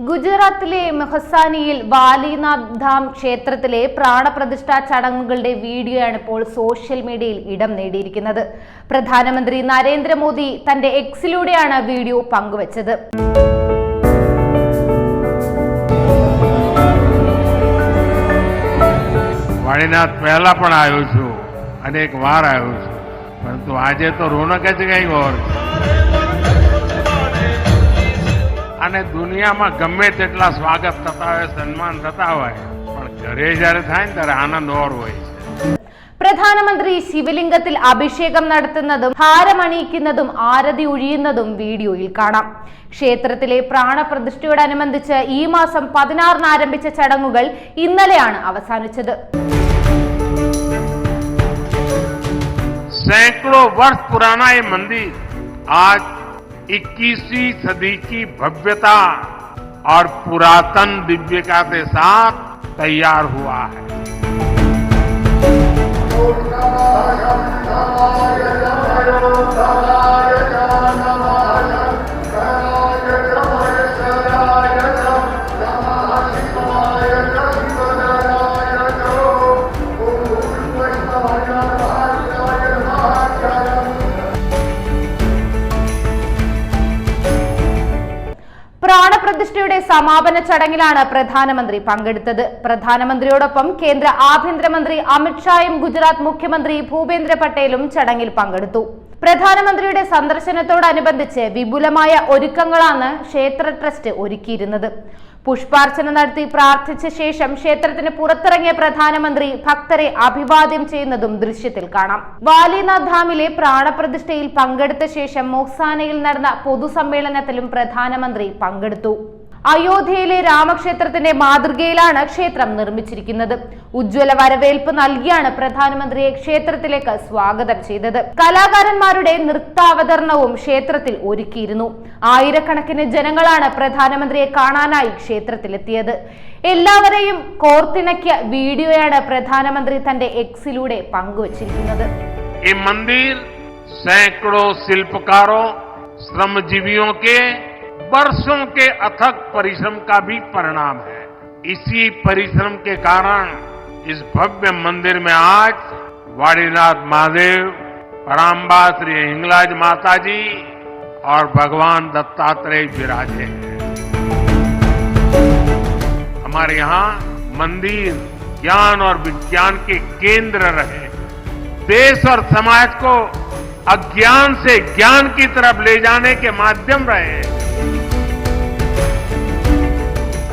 ഗുജറാത്തിലെ മെഹസാനിയിൽ വാലിനാഥ് ധാം ക്ഷേത്രത്തിലെ പ്രാണപ്രതിഷ്ഠാ ചടങ്ങുകളുടെ വീഡിയോയാണ് ഇപ്പോൾ സോഷ്യൽ മീഡിയയിൽ ഇടം നേടിയിരിക്കുന്നത് പ്രധാനമന്ത്രി നരേന്ദ്രമോദി തന്റെ എക്സിലൂടെയാണ് വീഡിയോ പങ്കുവച്ചത് વાણીનાથ પહેલા પણ આવ્યો છું અનેક વાર આવ્યો છું પરંતુ આજે તો રોનક જ કંઈક ઓર છે. અને દુનિયામાં ગમે તેટલા સ્વાગત થતા હોય સન્માન થતા હોય પણ ઘરે જ્યારે થાય ને ત્યારે આનંદ ઓર હોય છે പ്രധാനമന്ത്രി ശിവലിംഗത്തിൽ അഭിഷേകം നടത്തുന്നതും ഹാരമണിയിക്കുന്നതും ആരതി ഒഴിയുന്നതും വീഡിയോയിൽ കാണാം ക്ഷേത്രത്തിലെ പ്രാണപ്രതിഷ്ഠയോടനുബന്ധിച്ച് ഈ മാസം പതിനാറിന് ആരംഭിച്ച ചടങ്ങുകൾ ഇന്നലെയാണ് അവസാനിച്ചത് सैकड़ों वर्ष पुराना ये मंदिर आज 21वीं सदी की भव्यता और पुरातन दिव्यता के साथ तैयार हुआ है। പ്രാണപ്രതിഷ്ഠയുടെ സമാപന ചടങ്ങിലാണ് പ്രധാനമന്ത്രി പങ്കെടുത്തത്. പ്രധാനമന്ത്രിയോടൊപ്പം കേന്ദ്ര ആഭ്യന്തരമന്ത്രി അമിത്ഷായും ഗുജറാത്ത് മുഖ്യമന്ത്രി ഭൂപേന്ദ്ര പട്ടേലും ചടങ്ങിൽ പങ്കെടുത്തു. പ്രധാനമന്ത്രിയുടെ സന്ദർശനത്തോടനുബന്ധിച്ച് വിപുലമായ ഒരുക്കങ്ങളാണ് ക്ഷേത്ര ട്രസ്റ്റ് ഒരുക്കിയിരുന്നത്. പുഷ്പാർച്ചന നടത്തി പ്രാർത്ഥിച്ച ശേഷം ക്ഷേത്രത്തിന് പുറത്തിറങ്ങിയ പ്രധാനമന്ത്രി ഭക്തരെ അഭിവാദ്യം ചെയ്യുന്നതും ദൃശ്യത്തിൽ കാണാം. വാലിനാഥ് ധാമിലെ പ്രാണപ്രതിഷ്ഠയിൽ പങ്കെടുത്ത ശേഷം മൊഹ്സാനയിൽ നടന്ന പൊതുസമ്മേളനത്തിലും പ്രധാനമന്ത്രി പങ്കെടുത്തു. അയോധ്യയിലെ രാമക്ഷേത്രത്തിന്റെ മാതൃകയിലാണ് ക്ഷേത്രം നിർമ്മിച്ചിരിക്കുന്നത്. ഉജ്ജ്വല വരവേൽപ്പ് നൽകിയാണ് പ്രധാനമന്ത്രിയെ ക്ഷേത്രത്തിലേക്ക് സ്വാഗതം ചെയ്തത്. കലാകാരന്മാരുടെ നൃത്താവതരണവും ക്ഷേത്രത്തിൽ ഒരുക്കിയിരുന്നു. ആയിരക്കണക്കിന് ജനങ്ങളാണ് പ്രധാനമന്ത്രിയെ കാണാനായി ക്ഷേത്രത്തിലെത്തിയത്. എല്ലാവരെയും കോർത്തിണക്കിയ വീഡിയോയാണ് പ്രധാനമന്ത്രി തന്റെ എക്സിലൂടെ പങ്കുവച്ചിരിക്കുന്നത്. ഈ ശില്പകാരോ ശ്രമജീവിയോ वर्षों के अथक परिश्रम का भी परिणाम है। इसी परिश्रम के कारण इस भव्य मंदिर में आज वाणीनाथ महादेव पराम्बा श्री हिंगलाज माता जी और भगवान दत्तात्रेय विराजे हैं। हमारे यहाँ मंदिर, ज्ञान और विज्ञान के केंद्र रहे। देश और समाज को अज्ञान से ज्ञान की तरफ़ ले जाने के माध्यम रहे।